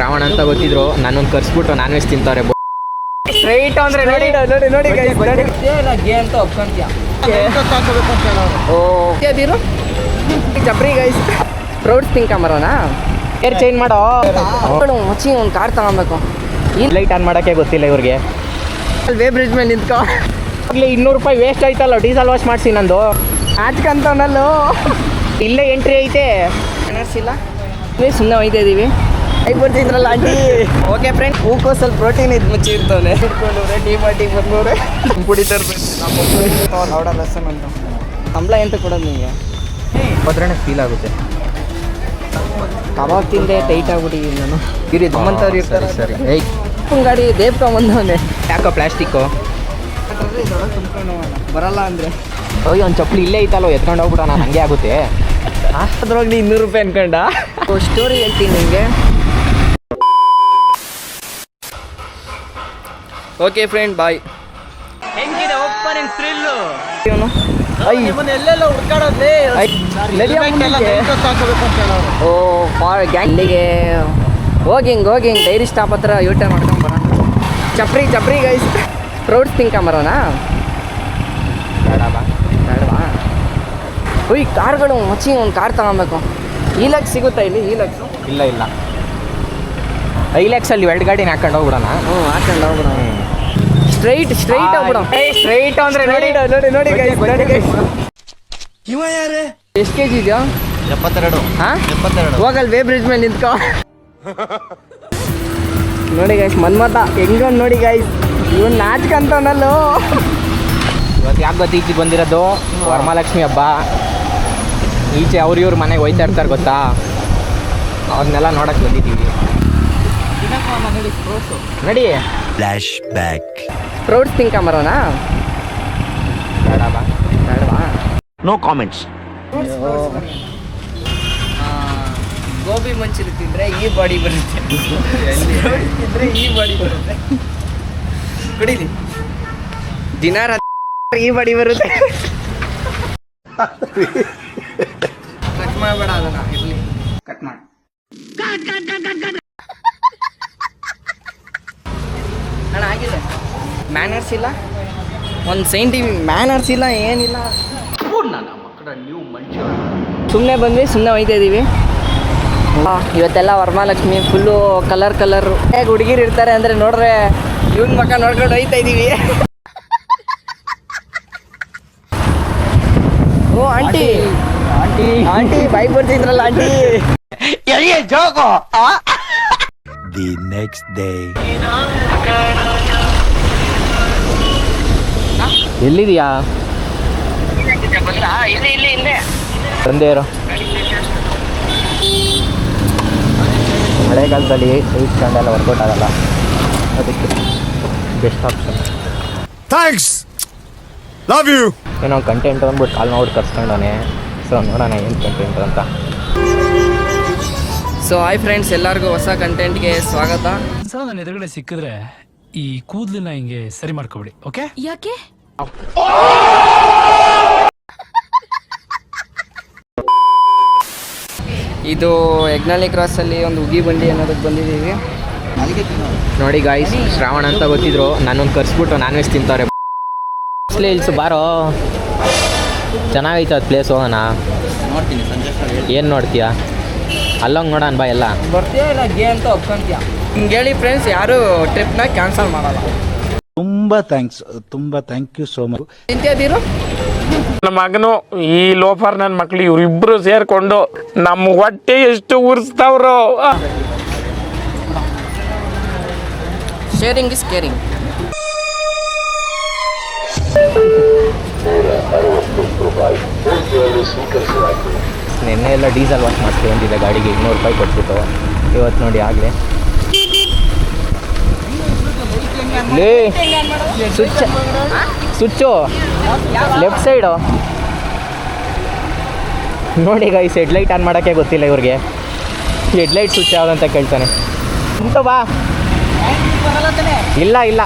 ಶ್ರಾವಣ ಅಂತ ಗೊತ್ತಿದ್ರು. ನಾನೊಂದು ಕರ್ಸ್ಬಿಟ್ಟು ನಾನ್ ವೆಜ್ ತಿಂತಾರೆ ಸ್ಟ್ರೈಟ್ ಅಂದ್ರೆ ನೋಡಿ ನೋಡಿ ನೋಡಿ. ಗೆ ಅಂತ ಒಪ್ಕೊಂತೀಯ ಓ. ಅದಿರು ಜಬ್ರಿ ಗೈಸ್ ತಿಂಕ ತಿನ್ಕೊಂಬರೋಣ ಏರ್ ಚೇಂಜ್ ಮಾಡೋ. ಮಚ್ಚಿ ಒಂದು ಕಾರ್ ತಗೊಬೇಕು. ಲೈಟ್ ಆನ್ ಮಾಡಕ್ಕೆ ಗೊತ್ತಿಲ್ಲ ಇವ್ರಿಗೆ. ಅಲ್ಲಿ ವೇ ಬ್ರಿಡ್ಜ್ ಮೇಲೆ ನಿಂತ್ಕೊ. ಆಗ್ಲಿ ಇನ್ನೂರು ರೂಪಾಯಿ ವೇಸ್ಟ್ ಆಯ್ತಲ್ಲ ಡೀಸೆಲ್ ವಾಶ್ ಮಾಡಿಸಿ ನಂದು. ಆಚ್ಕಂತವನಲ್ಲೂ ಇಲ್ಲೇ ಎಂಟ್ರಿ ಐತೆ. ನೀವು ಸುಮ್ಮನೆ ಒಯ್ತಾ ಇದೀವಿ. ಕೈ ಬರ್ತಿದ್ರಲ್ಲ ಆಂಟಿ ಓಕೆ ಫ್ರೆಂಡ್ ಹೂಕೋ ಸ್ವಲ್ಪ ಪ್ರೋಟೀನ್ ಇದು ಮುಚ್ಚಿ ಇರ್ತವನೆ. ಇಟ್ಕೊಂಡವ್ರೆ ಟೀ ಮಾಡಿಗೆ ಬಂದವ್ರೆ. ಕುಡಿತಾರೆ ಲೌಡ ಲಸನ್ ಅಂತ. ಸಂಬಳ ಎಂತ ಕೊಡೋದು ನಿಮಗೆ ಹೋದ್ರೆ ಫೀಲ್ ಆಗುತ್ತೆ. ಕಬಾಬ್ ತಿಂದೆ ಟೈಟ್ ಆಗ್ಬಿಟ್ಟಿದ್ದೀನಿ ನಾನು. ಇರಿ ನಮ್ಮಂಥವ್ರು ಇರ್ತಾರೆ. ಸರಿ. ಏಯ್. ಗಾಡಿ ಗಾಡಿ ದೇವ್ಕೊಂಬಂದವನೆ ಯಾಕೋ ಪ್ಲಾಸ್ಟಿಕ್ಕು ಬರಲ್ಲ ಅಂದರೆ? ಅಯ್ಯೋ ಒಂದು ಚಪ್ಪಲಿ ಇಲ್ಲೇ ಐತಲ್ಲೋ ಎತ್ಕೊಂಡು ಹೋಗ್ಬಿಡ ನಾನು ಹಂಗೆ ಆಗುತ್ತೆ. ಅದ್ರೊಳಗೆ ಇನ್ನೂರು ರೂಪಾಯಿ ಅನ್ಕೊಂಡ? ಸ್ಟೋರಿ ಹೇಳ್ತೀನಿ ನಿಮಗೆ ಓಕೆ ಫ್ರೆಂಡ್ ಬಾಯ್ ಹೆಂಗಿದೆ ಓಪನಿಂಗ್ ಥ್ರಿಲ್ಲು ಇವನು? ಎಲ್ಲೆಲ್ಲ ಹುಡ್ಕಾಡೋದೇ? ಓ ಫಾರ್ ಗ್ಯಾಂಡಿಗೆ ಹೋಗಿ ಹಿಂಗೆ ಹೋಗಿ ಹಿಂಗೆ ಡೈರಿ ಸ್ಟಾಪ್ ಹತ್ರ ಯೂಟರ್ನ್ ಮಾಡ್ಕೊಂಡು ಬರೋಣ. ಚಪ್ರಿ ಚಪ್ರಿ ಗೈಸ್ ಫ್ರೂಟ್ಸ್ ತಿನ್ಕೊಂಬರೋಣ. ಬೇಡ ಬಾ ಬೇಡವಾ ಓಯ್ ಕಾರ್ಗಳು ಮಚ್ಚಿ ಒಂದು ಕಾರ್ ತಗೊಬೇಕು. ಈ ಲಕ್ಷ ಸಿಗುತ್ತಾ ಇಲ್ಲಿ ಈ ಲಕ್ಷ? ಇಲ್ಲ ಇಲ್ಲ. ಅಲ್ಲಿ ಎರಡು ಗಾಡಿನ ಹಾಕೊಂಡು ಹೋಗ್ಬಿಡೋಣ. ಹ್ಞೂ ಹಾಕೊಂಡು ಹೋಗ್ಬಿಡ ಸ್ಟ್ರೈಟ್ ಸ್ಟ್ರೈಟ್ ಆಗ್ಬಿಡೋ. ಸ್ಟ್ರೈಟ್ ಅಂದ್ರೆ ನೋಡಿ ನೋಡಿ ನೋಡಿ ಇವ ನೋಡಿ guys. ಎಷ್ಟು ಕೆ ಜಿ ಇದೆಯಾ? ಎಪ್ಪತ್ತೆರಡು. ಹಾ? ಎಪ್ಪತ್ತೆರಡು. ಹೋಗಲ್ ವೇ ಬ್ರಿಡ್ಜ್ ಮೇಲೆ ನಿಂತ್ಕೊ. ನೋಡಿ ಗಾಯ್ಸ್ ಮನ್ಮತ ಹೆಂಗ ನೋಡಿ ಗಾಯ್ಸ್ ಇವನ್ ನಾಚ್ಕಂತವನಲ್ಲೋ ಇವತ್ತು ಯಾಕೆ ಗೊತ್ತಿ ಈಚೆಗೆ ಬಂದಿರೋದು? ವರಮಹಾಲಕ್ಷ್ಮಿ ಹಬ್ಬ. ಈಚೆ ಅವ್ರ ಇವ್ರ ಮನೆಗೆ ಹೋಯ್ತಾ ಇರ್ತಾರೆ ಗೊತ್ತಾ? ಅವ್ರನ್ನೆಲ್ಲ ನೋಡಕ್ಕೆ ಬಂದಿದ್ದೀವಿ. ನಡಿ. Flashback. ಫ್ರೂಟ್ಸ್ ತಿನ್ಕೊಂಬರೋಣ ಬೇಡ ಬಾ ಬೇಡವಾ ಕಾಮೆಂಟ್ಸ್ comments. ಗೋಬಿ ಮಂಚೂರಿ ತಿಂದ್ರೆ ಈ ಬಾಡಿ ಬರುತ್ತೆ. ತಿಂದ್ರೆ ಈ ಬಾಡಿ ಬರುತ್ತೆ. ಕುಡೀಲಿ. ದಿನ ರಾತ್ರಿ ಈ ಬಾಡಿ ಬರುತ್ತೆ. ಕಟ್ ಮಾಡಬೇಡ ಅದನ್ನ ಇರ್ಲಿ. ಕಟ್ ಮಾಡಿ. ಅಣ್ಣ ಆಗಿದೆ. ಮ್ಯಾನರ್ಸ್ ಇಲ್ಲ. ಒಂದು ಸೈಂಟಿ ಮ್ಯಾನರ್ಸ್ ಇಲ್ಲ ಏನಿಲ್ಲ. ಸುಮ್ಮನೆ ಬಂದ್ವಿ ಸುಮ್ಮನೆ ಒಯ್ತಾ ಇದ್ದೀವಿ ಇವತ್ತೆಲ್ಲ ವರಮಹಾಲಕ್ಷ್ಮಿ ಫುಲ್ಲು ಕಲರ್ ಕಲರ್ ಹೇಗೆ ಹುಡುಗಿರು ಇರ್ತಾರೆ ಅಂದರೆ ನೋಡ್ರೆ ಇವನ್ ಮಕ್ಕ ನೋಡ್ಕೊಂಡು ಹೋಯ್ತಾ ಇದ್ದೀವಿ ಓ ಆಂಟಿ. ಆಂಟಿ. ಆಂಟಿ ಬೈ ಬರ್ತಿದ್ರಲ್ಲ ಆಂಟಿ. The next day. ಎಲ್ಲಿದೆಯಾ? ತಂದೆ ಇರೋ ಮಳೆಗಾಲದಲ್ಲಿ ಸೈಟ್ ಸ್ಟ್ಯಾಂಡ್ ಎಲ್ಲ ವರ್ಕೌಟ್ ಆಗಲ್ಲ. ಅದಕ್ಕೆ best option thanks love you ಏನೋ ಕಂಟೆಂಟ್ ಅಂದ್ಬಿಟ್ಟು ಕಾಲ್ ನೋಡಿ ಕರ್ಸ್ಕೊಂಡವನೇ. ಸೊ ನೋಡೋಣ ಏನು ಕಂಟೆಂಟ್ ಅಂತ. ಸೊ ಹಾಯ್ ಫ್ರೆಂಡ್ಸ್ ಎಲ್ಲರಿಗೂ ಹೊಸ ಕಂಟೆಂಟ್ಗೆ ಸ್ವಾಗತ. ಸೊ ನನ್ನ ಎದುರುಗಡೆ ಸಿಕ್ಕಿದ್ರೆ ಈ ಕೂದಲನ್ನ ಹಿಂಗೆ ಸರಿ ಮಾಡ್ಕೊಬಿಡಿ ಓಕೆ ಯಾಕೆ? ಇದು ಯಜ್ಞಾಲಿ ಕ್ರಾಸಲ್ಲಿ ಒಂದು ಉಗಿ ಬಂಡಿ ಅನ್ನೋದಕ್ಕೆ ಬಂದಿದ್ದೀವಿ. ನೋಡಿ ಗಾಯ್ಸ್ ಶ್ರಾವಣ ಅಂತ ಗೊತ್ತಿದ್ರು. ನಾನೊಂದು ಕರ್ಸ್ಬಿಟ್ಟು ನಾನ್ ವೆಜ್ ತಿಂತಾರೆ ಇಲ್ಸು ಬಾರೋ. ಚೆನ್ನಾಗೈತೆ ಅದು ಪ್ಲೇಸ್ ಹೋಗೋಣ. ಏನು ನೋಡ್ತೀಯಾ? ಅಲ್ಲಂಗೆ ನೋಡೋಣ ಬಾ ಎಲ್ಲ. ಬರ್ತೀಯ ಇಲ್ಲ ಗೇ ಅಂತ ಒಪ್ಕೊಂತೀಯ? ಹಿಂಗೆ ಹೇಳಿ ಫ್ರೆಂಡ್ಸ್ ಯಾರು ಟ್ರಿಪ್ನ ಕ್ಯಾನ್ಸಲ್ ಮಾಡಲ್ಲ. ತುಂಬಾ ಥ್ಯಾಂಕ್ಸ್ ತುಂಬಾ ಥ್ಯಾಂಕ್ ಯು ಸೋ ಮಚ್ ನಮ್ಮ ಮಗನು ಈ ಲೋಫರ್ ನನ್ನ ಮಕ್ಳು ಇವ್ರಿಬ್ರು ಸೇರ್ಕೊಂಡು ನಮ್ಮ ಹೊಟ್ಟೆ ಎಷ್ಟು ಉರಿಸ್ತಾವ್ರು. ಶೇರಿಂಗ್ ಇಸ್ ಕೇರಿಂಗ್ ನಿನ್ನೆ ಎಲ್ಲ ಡೀಸೆಲ್ ವಾಶ್ ಅಂತಿದೆ ಗಾಡಿಗೆ ಇನ್ನೂರು ರೂಪಾಯಿ ಕೊಟ್ಬಿಟ್ಟು. ಇವತ್ತು ನೋಡಿ ಆಗಲೇ. ಲೇ ಸ್ವಿಚ್ ಸ್ವಿಚ್ಚು ಲೆಫ್ಟ್ ಸೈಡು ನೋಡಿ ಗೈಸ್ ಹೆಡ್ಲೈಟ್ ಆನ್ ಮಾಡೋಕ್ಕೆ ಗೊತ್ತಿಲ್ಲ ಇವ್ರಿಗೆ. ಹೆಡ್ಲೈಟ್ ಸ್ವಿಚ್ ಯಾವುದಂತ ಕೇಳ್ತಾನೆ. ಇಂತ ಬಾ. ಇಲ್ಲ ಇಲ್ಲ.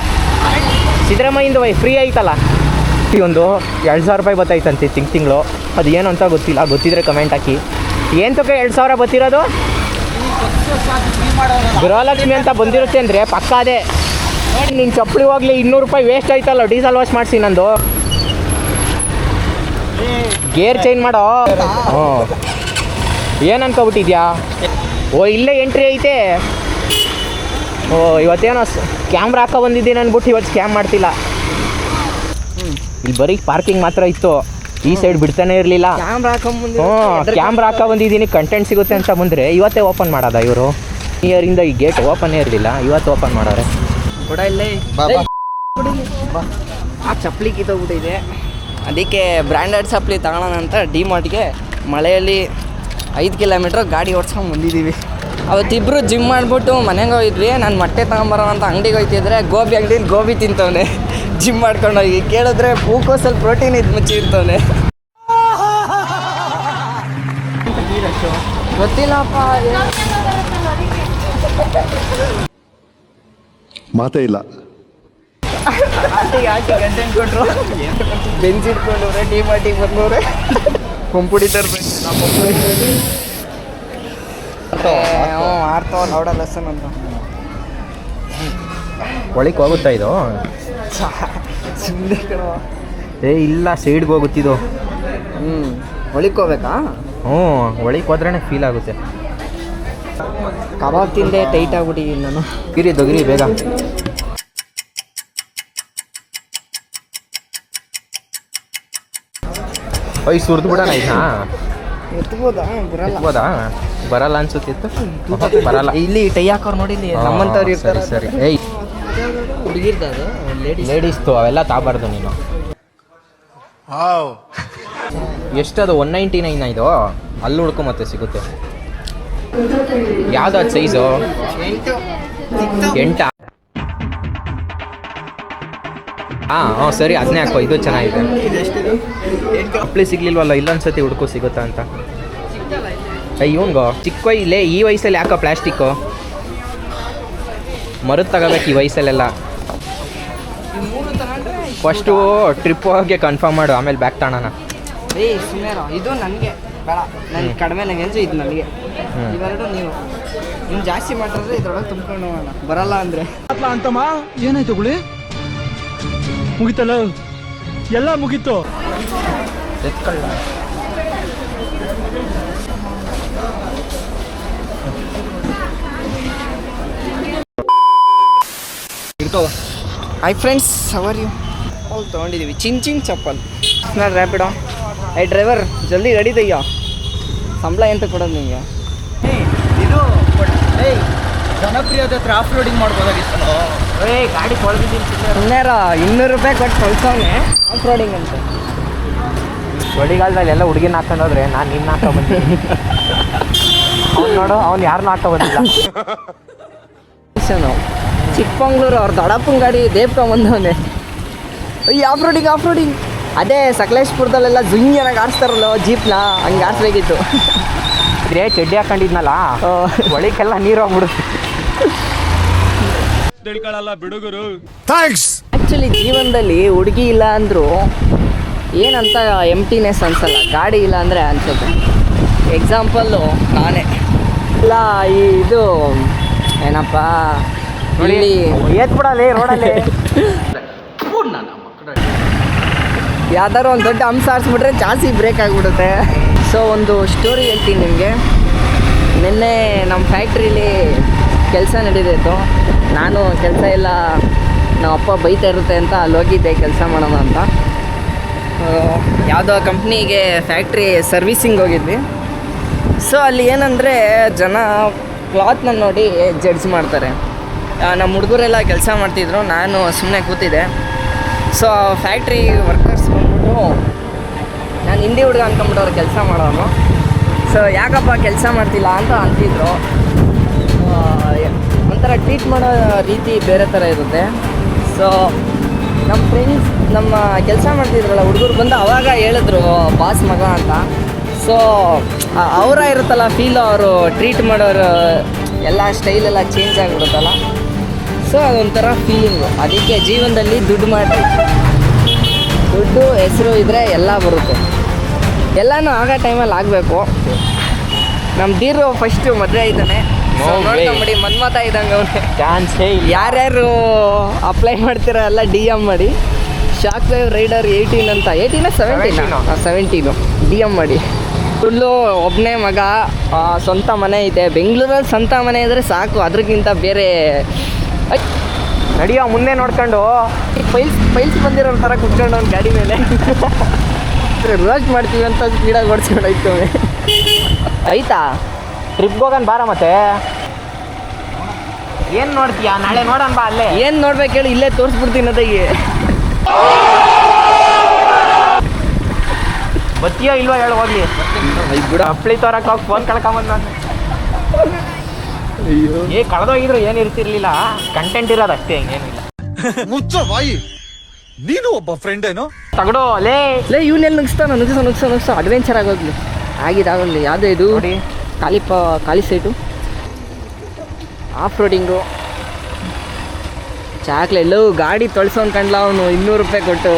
ಸಿದ್ದರಾಮಯ್ಯಿಂದ ವೈ ಫ್ರೀ ಆಯ್ತಲ್ಲ? ಈ ಒಂದು ಎರಡು ಸಾವಿರ ರೂಪಾಯಿ ಬತ್ತಾಯ್ತಂತೆ ತಿಂಗ್ ತಿಂಗಳು. ಅದು ಏನು ಅಂತ ಗೊತ್ತಿಲ್ಲ, ಗೊತ್ತಿದ್ರೆ ಕಮೆಂಟ್ ಹಾಕಿ. ಏನು ತಕ್ಕ ಎರಡು ಸಾವಿರ ಬತ್ತಿರೋದು? ಗೃಹಲಕ್ಷ್ಮಿ ಅಂತ ಬಂದಿರುತ್ತೆ ಅಂದರೆ ಪಕ್ಕ ಅದೇ. ನಿನ್ನ ಚಪ್ಪಲಿ ಹೋಗ್ಲಿ ಇನ್ನೂರು ರೂಪಾಯಿ ವೇಸ್ಟ್ ಆಯ್ತಲ್ಲ ಡೀಸೆಲ್ ವಾಶ್ ಮಾಡಿಸಿ ನಂದು. ಗೇರ್ ಚೇಂಜ್ ಮಾಡೋ. ಹ್ಞೂ ಏನು ಅನ್ಕೋಬಿಟ್ಟಿದ್ಯಾ? ಓ ಇಲ್ಲೇ ಎಂಟ್ರಿ ಐತೆ. ಓ ಇವತ್ತೇನೋ ಕ್ಯಾಮ್ರಾ ಹಾಕೋ ಬಂದಿದ್ದೀನಿ ಅಂದ್ಬಿಟ್ಟು ಇವತ್ತು ಸ್ಕ್ಯಾಮ್ ಮಾಡ್ತಿಲ್ಲ. ಇಲ್ಲಿ ಬರೀ ಪಾರ್ಕಿಂಗ್ ಮಾತ್ರ ಇತ್ತು. ಈ ಸೈಡ್ ಬಿಡ್ತಾನೆ ಇರಲಿಲ್ಲ. ಹ್ಞೂ ಕ್ಯಾಮ್ರಾ ಹಾಕೋ ಬಂದಿದ್ದೀನಿ ಕಂಟೆಂಟ್ ಸಿಗುತ್ತೆ ಅಂತ ಬಂದರೆ ಇವತ್ತೇ ಓಪನ್ ಮಾಡೋದ ಇವರು. ಇಯರಿಂದ ಈ ಗೇಟ್ ಓಪನ್ ಇರಲಿಲ್ಲ ಇವತ್ತು ಓಪನ್ ಮಾಡೋರೆ ಕೊಡ ಇಲ್ಲೇ. ಆ ಚಪ್ಪಲಿ ಕಿತ್ತೋಗ್ಬಿಟ್ಟಿದೆ. ಅದಕ್ಕೆ ಬ್ರ್ಯಾಂಡೆಡ್ ಚಪ್ಪಲಿ ತಗೊಳ್ಳೋಣ ಅಂತ ಡಿ ಮಾರ್ಟ್ಗೆ ಮಳೆಯಲ್ಲಿ ಐದು ಕಿಲೋಮೀಟ್ರ್ ಗಾಡಿ ಓಡಿಸ್ಕೊಂಡು ಬಂದಿದ್ದೀವಿ. ಅವತ್ತಿಬ್ಬರು ಜಿಮ್ ಮಾಡಿಬಿಟ್ಟು ಮನೆಗೆ ಹೋಗಿದ್ವಿ. ನಾನು ಮೊಟ್ಟೆ ತಗೊಂಬರೋ ಅಂತ ಅಂಗಡಿಗೆ ಹೋಗ್ತಿದ್ರೆ ಗೋಬಿ ಅಂಗಡಿಲಿ ಗೋಬಿ ತಿಂತವನೆ. ಜಿಮ್ ಮಾಡ್ಕೊಂಡು ಹೋಗಿ. ಕೇಳಿದ್ರೆ ಹೂಕೋಸಲ್ಲಿ ಪ್ರೋಟೀನ್ ಇದು ಮುಚ್ಚಿ ಇರ್ತವನೆ. ಗೊತ್ತಿಲ್ಲಪ್ಪ ಮಾತೇ ಇಲ್ಲ. ಒಳಕ್ ಬೆಂಚ್ ಇಟ್ಕೊಂಡವ್ರೆ ಬಂದವ್ರೆ ಆಡ್ತಾವ ಲೆಸನ್ ಅಂತ ಹೋಗುತ್ತಾ ಇದು? ಸುಮ್ಮನೆ ಕಣವ ಏ ಇಲ್ಲ ಸೈಡ್ಗೆ ಹೋಗುತ್ತಿದ್ದು. ಹ್ಞೂ ಹೋಗ್ಬೇಕಾ? ಹ್ಞೂ ಒಳಕ್ ಹೋದ್ರೇ ಫೀಲ್ ಆಗುತ್ತೆ. ಕಬಾಬ್ ತಿಂದೆ ಟೈಟ್ ಆಗ್ಬಿಟ್ಟಿದ್ದೀನಿ ನಾನು. ಗಿರಿ ದೊಗಿರಿ ಬೇಗ. ಒಯ್ ಸುರಿದು ಬಿಡೋಣ ಇದನ್ನ. ಎತ್ಬೋದಾ? ಬರಲ್ಲ. ಎತ್ಬೋದಾ? ಬರಲ್ಲ ಅನ್ಸುತ್ತಿತ್ತು ಬರಲ್ಲ. ಇಲ್ಲಿ ಟೈ ಹಾಕೋರು ನೋಡಿ ಇಲ್ಲಿ ನಮ್ಮಂಥವ್ರು ಇರ್ತಾರೆ. ಸರಿ ಏಯ್. ಹುಡುಗಿರ್ದ ಅದು? ಲೇಡೀಸ್ ಲೇಡೀಸ್ತು ಅವೆಲ್ಲ ತಾಬಾರ್ದು ನೀನು. ಎಷ್ಟದು? ಒನ್ ನೈಂಟಿ ನೈನ್ ಇದು? ಅಲ್ಲಿ ಹುಡ್ಕೊ ಮತ್ತೆ ಸಿಗುತ್ತೆ. ಯಾವ್ದು ಸೈಜು ಎಂಟ? ಹಾಂ ಸರಿ, ಅದನ್ನೇ ಹಾಕೋ, ಇದು ಚೆನ್ನಾಗಿದೆ. ಅಪ್ಲೈ ಸಿಗ್ಲಿಲ್ವಲ್ಲ, ಇಲ್ಲೊಂದ್ಸತಿ ಹುಡ್ಕೋ ಸಿಗುತ್ತಾ ಅಂತ? ಇವನ್ಗೋ, ಚಿಕ್ಕ ಇಲ್ಲೇ, ಈ ವಯಸ್ಸಲ್ಲಿ ಯಾಕೋ ಪ್ಲಾಸ್ಟಿಕ್ಕು ಮರದ್ ತಗೋಬೇಕು ಈ ವಯಸ್ಸಲ್ಲೆಲ್ಲ. ಫಸ್ಟು ಟ್ರಿಪ್ ಹೋಗಿ ಕನ್ಫರ್ಮ್ ಮಾಡು, ಆಮೇಲೆ ಬ್ಯಾಗ್ ತಗೋಣ ಇದು ನನಗೆ. ಬೇಡ. ನನಗೆ ಕಡಿಮೆ ನನಗೆ ಇದು ನನಗೆ. ಇವೆರಡು ನೀವು. ನೀವು ಜಾಸ್ತಿ ಮಾಡಿದ್ರೆ ಇದ್ರೊಳಗೆ ತುಂಬ್ಕೊಂಡು ಹೋಗೋಣ. ಬರಲ್ಲ ಅಂದರೆ. ಅಂತಮ್ಮ ಏನಾಯ್ತು ಗುಳಿ? ಮುಗಿತಲ್ಲ? ಎಲ್ಲ ಮುಗೀತು. Hi friends how are you chappal ತೊಗೊಂಡಿದ್ದೀವಿ ಚಿನ್ ಚಿನ್ ಚಪ್ಪಲ್. ನಾನು ರ್ಯಾಪಿಡೋ ಐ ಡ್ರೈವರ್ ಜಲ್ದಿ ರೆಡಿ ದಯ್ಯ ಸಂಬಳ ಎಂತ ಕೊಡೋದು ನಿಮಗೆ ಇದು ಜನಪ್ರಿಯದ ಹತ್ರ ಆಫ್ ರೋಡಿಂಗ್ ಮಾಡ್ಬೋದಾಗಿತ್ತು ಏ ಗಾಡಿ ಕೊಳ್ಬಿದ್ದೀನಿ ಸುಮ್ಮನೆರ ಇನ್ನೂರು ರೂಪಾಯಿ ಕೊಟ್ಟು ಕಳ್ಸೋನೆ. ಆಫ್ ರೋಡಿಂಗ್ ಅಂತ. ಚಳಿಗಾಲದಲ್ಲಿ ಎಲ್ಲ ಹುಡುಗಿನ ಹಾಕೊಂಡು ಹೋದ್ರೆ ನಾನು ನಿನ್ನ ಹಾಕೋ ಬಂದಿದ್ದೀನಿ. ಅವ್ನು ನೋಡು ಅವ್ನು ಯಾರನ್ನ ಹಾಕೋ ಬಂದಿಲ್ಲ. ಚಿಕ್ಕಮಂಗ್ಳೂರು ಅವ್ರ ದೊಡ್ಡಪ್ಪನ ಗಾಡಿ ದೇವ್ಕೊಂಬಂದವನೆ ಅಯ್ಯ ಆಫ್ ರೋಡಿಂಗ್ ಆಫ್ ರೋಡಿಂಗ್ ಅದೇ ಸಕಲೇಶ್ಪುರದಲ್ಲೆಲ್ಲ ಜುಂಜನಾಗಿ ಆಡಿಸ್ತಾರಲ್ಲ ಜೀಪ್ನ ಹಂಗೆ ಆಡಿಸ್ಬೇಕಿತ್ತು. ಇದೇ ಚಡ್ಡಿ ಹಾಕೊಂಡಿದ್ನಲ್ಲ? ಒಳಿಕೆಲ್ಲ ನೀರು ಹೋಗ್ಬಿಡುತ್ತೆ. ಥ್ಯಾಂಕ್ಸ್. ಆ್ಯಕ್ಚುಲಿ ಜೀವನದಲ್ಲಿ ಹುಡುಗಿ ಇಲ್ಲ ಅಂದರೂ ಏನಂತ ಎಂಟಿನೆಸ್ ಅನ್ಸಲ್ಲ ಗಾಡಿ ಇಲ್ಲ ಅಂದರೆ ಅನ್ಸುತ್ತೆ. ಎಕ್ಸಾಂಪಲ್ಲು ನಾನೇ. ಇಲ್ಲ ಈ ಇದು ಏನಪ್ಪ ಇಲ್ಲಿ ಏತ್ಬಿಡಲಿ ರೋಡಲ್ಲಿ. ಯಾವ್ದಾದ್ರು ಒಂದು ದೊಡ್ಡ ಅಂಶ ಆರಿಸ್ಬಿಟ್ರೆ ಜಾಸ್ತಿ ಬ್ರೇಕ್ ಆಗಿಬಿಡುತ್ತೆ. ಸೊ ಒಂದು ಸ್ಟೋರಿ ಹೇಳ್ತೀನಿ ನಿಮಗೆ. ನಿನ್ನೆ ನಮ್ಮ ಫ್ಯಾಕ್ಟ್ರೀಲಿ ಕೆಲಸ ನಡೀತಿತ್ತು ನಾನು ಕೆಲಸ ಎಲ್ಲ ನಮ್ಮ ಅಪ್ಪ ಬೈತಾ ಇರುತ್ತೆ ಅಂತ ಅಲ್ಲಿ ಹೋಗಿದ್ದೆ ಕೆಲಸ ಮಾಡೋಣ ಅಂತ. ಯಾವುದೋ ಕಂಪ್ನಿಗೆ ಫ್ಯಾಕ್ಟ್ರಿ ಸರ್ವಿಸಿಂಗ್ ಹೋಗಿದ್ವಿ. ಸೊ ಅಲ್ಲಿ ಏನಂದರೆ ಜನ ಕ್ಲಾತ್ನ ನೋಡಿ ಜಡ್ಜ್ ಮಾಡ್ತಾರೆ. ನಮ್ಮ ಹುಡುಗರೆಲ್ಲ ಕೆಲಸ ಮಾಡ್ತಿದ್ರು. ನಾನು ಸುಮ್ಮನೆ ಕೂತಿದ್ದೆ. ಸೊ ಫ್ಯಾಕ್ಟ್ರಿ ಬಂದ್ಬಿಟ್ಟು ನಾನು ಹಿಂದಿ ಹುಡುಗ ಅನ್ಕೊಂಬಿಟ್ಟವ್ರು ಕೆಲಸ ಮಾಡೋನು. ಸೊ ಯಾಕಪ್ಪ ಕೆಲಸ ಮಾಡ್ತಿಲ್ಲ ಅಂತ ಅಂತಿದ್ರು. ಒಂಥರ ಟ್ರೀಟ್ ಮಾಡೋ ರೀತಿ ಬೇರೆ ಥರ ಇರುತ್ತೆ. ಸೊ ನಮ್ಮ ಫ್ರೆಂಡ್ಸ್ ನಮ್ಮ ಕೆಲಸ ಮಾಡ್ತಿದ್ರಲ್ಲ, ಹುಡುಗರು ಬಂದು ಅವಾಗ ಹೇಳಿದ್ರು, ಬಾಸ್ ಮಗ ಅಂತ. ಸೊ ಅವರ ಇರುತ್ತಲ್ಲ ಫೀಲ್ ಅವರು ಟ್ರೀಟ್ ಮಾಡೋರು, ಎಲ್ಲ ಸ್ಟೈಲೆಲ್ಲ ಚೇಂಜ್ ಆಗಿಬಿಡುತ್ತಲ್ಲ. ಸೊ ಅದೊಂಥರ ಫೀಲಿಂಗು ಅದಕ್ಕೆ ಜೀವನದಲ್ಲಿ ದುಡ್ಡು ಮಾಡಿ ದುಡ್ಡು, ಹೆಸರು ಇದ್ದರೆ ಎಲ್ಲ ಬರುತ್ತೆ. ಎಲ್ಲನೂ ಆಗೋ ಟೈಮಲ್ಲಿ ಆಗಬೇಕು. ನಮ್ಮ ದೀರು ಫಸ್ಟು ಮದುವೆ ಇದ್ದಾನೆ No way. ನೋಡ್ಕೊಂಬಿಡಿ ಮನ್ಮತ ಇದ್ದಂಗೆ ಅವನೇ. ಚಾನ್ಸೇ ಇಲ್ಲ. ಯಾರ್ಯಾರು ಅಪ್ಲೈ ಮಾಡ್ತೀರಾ ಎಲ್ಲ ಡಿ ಎಂ ಮಾಡಿ. ಶಾಕ್ ವೇವ್ ರೈಡರ್ ಏಯ್ಟೀನ್ ಅಂತ. Eighteen seventeen 17. Seventeen D M ಮಾಡಿ. ಫುಲ್ಲು ಒಬ್ಬನೇ ಮಗ ಆ, ಸ್ವಂತ ಮನೆ ಇದೆ ಬೆಂಗಳೂರಲ್ಲಿ ಸ್ವಂತ ಮನೆ ಇದ್ರೆ ಸಾಕು. ಅದಕ್ಕಿಂತ ಬೇರೆ ನಡಿಯೋ ಮುಂದೆ ನೋಡ್ಕೊಂಡು. ಫೈಲ್ಸ್ ಫೈಲ್ಸ್ ಬಂದಿರೋ ಥರ ಕುತ್ಕೊಂಡು ಅವ್ನ ಗಾಡಿ ಮೇಲೆ. ರೋಸ್ಟ್ ಮಾಡ್ತೀವಿ ಅಂತ ಸ್ಪೀಡಾಗಿ ಓಡಿಸ್ಕೊಂಡು ಹೋಯ್ತವೆ ಆಯ್ತಾ ಟ್ರಿಪ್ಗೆ ಹೋಗೋಣ ಬಾರ ಮತ್ತೆ? ಏನು ನೋಡ್ತೀಯಾ? ನಾಳೆ ನೋಡೋಣ ಬಾ ಅಲ್ಲೇ. ಏನು ನೋಡ್ಬೇಕು ಹೇಳಿ ಇಲ್ಲೇ ತೋರಿಸ್ಬಿಡ್ತೀನಿ ಅದಕ್ಕೆ ಬತ್ತಿಯೋ ಇಲ್ವಾ ಹೇಳು ಹೋಗ್ಲಿ. ಬಿಡ. ಅಪ್ಳಿ ತೋರಕ್ಕೆ ಹೋಗಿ ಫೋನ್ ಕಳ್ಕೊಂಬಂದು ನಾನು ಏ ಕಳೆದೋಗಿದ್ರು ಏನು ಇರ್ತಿರ್ಲಿಲ್ಲ. ಕಂಟೆಂಟ್ ಇರೋದು ಅಷ್ಟೇ ಏನಿಲ್ಲ ಮುಚ್ಚ ಬಾಯಿ ನೀನು ಒಬ್ಬ ಫ್ರೆಂಡ್ ಏನೋ? ತಗಡು ಲೇ. ಲೇ ಇವನ್ನೆಲ್ಲ ನುಗ್ಸ್ತಾನ ನುಗ್ಸೋ ನುಗ್ಸೋ ನುಗ್ಸೋ ಅಡ್ವೆಂಚರ್ ಆಗೋಗ್ಲಿ. ಆಗಿದಾಗಲಿ ಯಾವುದೇ ಇದು. ಖಾಲಿ ಪ ಖಾಲಿ ಸೈಟು. ಆಫ್ ರೋಡಿಂಗು ಚಾಕ್ಲೆ ಎಲ್ಲೋ ಗಾಡಿ ತೊಳ್ಸೋನ್ ಕಂಡ್ಲ ಅವನು. ಇನ್ನೂರು ರೂಪಾಯಿ ಕೊಟ್ಟು.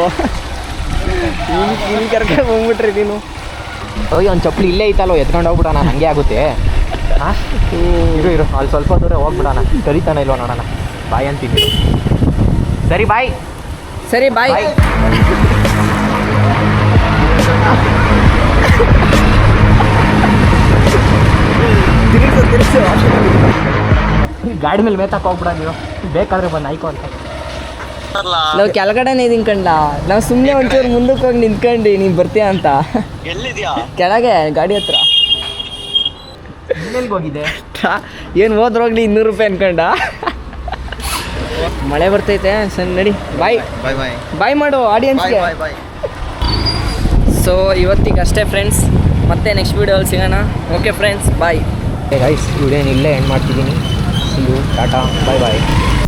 ಇಲ್ಲಿ ಕರ್ಕೊಂಡು ಹೋಗ್ಬಿಟ್ರಿ ನೀನು ಅಯ್ಯೋ ಒಂದು ಚಪ್ಪಲಿ ಇಲ್ಲೇ ಐತಲ್ಲೋ ಎತ್ಕೊಂಡು ಹೋಗ್ಬಿಡೋಣ ಹಾಗೆ ಆಗುತ್ತೆ? ಇರು ಇರು. ಅಲ್ಲಿ ಸ್ವಲ್ಪ ದೂರ ಹೋಗ್ಬಿಡೋಣ. ಕರಿತಾನೆ ಇಲ್ವೋ ನೋಡೋಣ. ಬಾಯ್ ಅಂತೀನಿ ಸರಿ ಬಾಯ್. ಸರಿ ಬಾಯ್. ಗಾಡಿ ಮೇಲೆ ಮೇತಕ್ಕೆ ಹೋಗ್ಬಿಡ ನೀವು. ಬೇಕಾದ್ರೆ ಬಂದು ಐಕೋ ಅಂತ. ನಾವು ಕೆಳಗಡೆನೇ ಇದೀನಿ ಕಂಡ ನಾವು ಸುಮ್ಮನೆ ಒಂಚೂರು ಮುಂದಕ್ಕೆ ಹೋಗಿ ನಿಂತ್ಕೊಂಡು ನೀನು ಬರ್ತೀಯ ಅಂತ. ಎಲ್ಲಿದ್ಯಾ? ಕೆಳಗೆ ಗಾಡಿ ಹತ್ರ. ಎಲ್ಲಿಗೆ ಹೋಗಿದೆ ಏನು ಹೋದ್ರೋಗ್ಲಿ ಇನ್ನೂರು ರೂಪಾಯಿ ಅನ್ಕೊಂಡ? ಮಳೆ ಬರ್ತೈತೆ ಸರಿ ನಡಿ. ಬಾಯ್ ಬಾಯ್ ಬಾಯ್ ಬಾಯ್ ಮಾಡು ಆಡಿಯನ್ಸ್ ಬಾಯ್ ಸೊ ಇವತ್ತಿಗೆ ಅಷ್ಟೇ ಫ್ರೆಂಡ್ಸ್ ಮತ್ತೆ ನೆಕ್ಸ್ಟ್ ವೀಡಿಯೋಲ್ಲಿ ಸಿಗೋಣ. ಓಕೆ ಫ್ರೆಂಡ್ಸ್ ಬಾಯ್ ಗೈಸ್ ವಿಡಿಯೋನ ಇಲ್ಲೇ ಏನು ಮಾಡ್ತಿದ್ದೀನಿ. See you tata bye bye